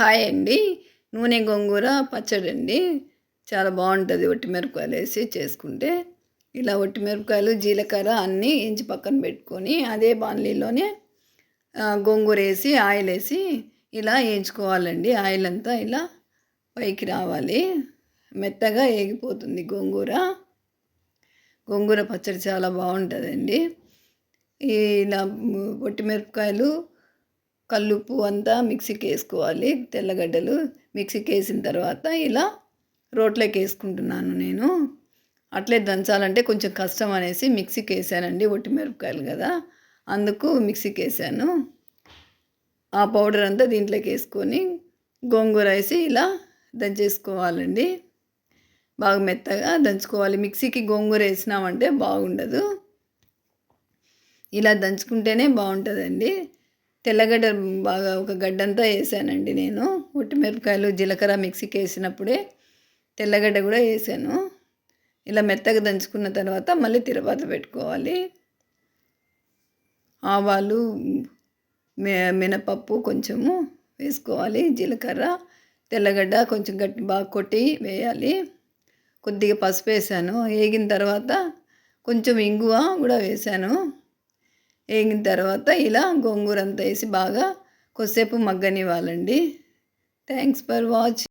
Hi అండి. నూనె గోంగూర పచ్చడి అండి. చాలా బాగుంటుంది ఒట్టిమిరపకాయలు వేసి చేసుకుంటే. ఇలా ఒట్టిమిరపకాయలు జీలకర్ర అన్నీ ఇంచి పక్కన పెట్టుకొని అదే బాణలీలోనే గోంగూర వేసి ఆయిల్ వేసి ఇలా వేయించుకోవాలండి. ఆయిల్ అంతా ఇలా పైకి రావాలి. మెత్తగా ఏగిపోతుంది గోంగూర. గోంగూర పచ్చడి చాలా బాగుంటుందండి. ఇలా ఒట్టిమిరపకాయలు కల్లుప్పు అంతా మిక్సీకి వేసుకోవాలి తెల్లగడ్డలు మిక్సీకి వేసిన తర్వాత ఇలా రోట్లోకి వేసుకుంటున్నాను నేను. అట్లే దంచాలంటే కొంచెం కష్టం అనేసి మిక్సీకి వేసానండి మిరపకాయలు కదా అందుకు మిక్సీకి వేసాను ఆ పౌడర్ అంతా దీంట్లోకి వేసుకొని గోంగూర వేసి ఇలా దంచేసుకోవాలండి. బాగా మెత్తగా దంచుకోవాలి. మిక్సీకి గోంగూర వేసినామంటే బాగుండదు. ఇలా దంచుకుంటేనే బాగుంటుందండి. తెల్లగడ్డ బాగా ఒక గడ్డంతా వేసానండి నేను. మిరపకాయలు జీలకర్ర మిక్సీకి వేసినప్పుడే తెల్లగడ్డ కూడా వేసాను. ఇలా మెత్తగా దంచుకున్న తర్వాత మళ్ళీ తిరపాత పెట్టుకోవాలి. ఆవాలు మినపప్పు కొంచెము వేసుకోవాలి జీలకర్ర తెల్లగడ్డ కొంచెం గట్టి బాగా కొట్టి వేయాలి. కొద్దిగా పసుపు వేసాను. వేగిన తర్వాత కొంచెం ఇంగువ కూడా వేసాను. వేగిన తర్వాత ఇలా గోంగూర అంతా వేసి బాగా కొద్దిసేపు మగ్గనివ్వాలండి. Thanks for watch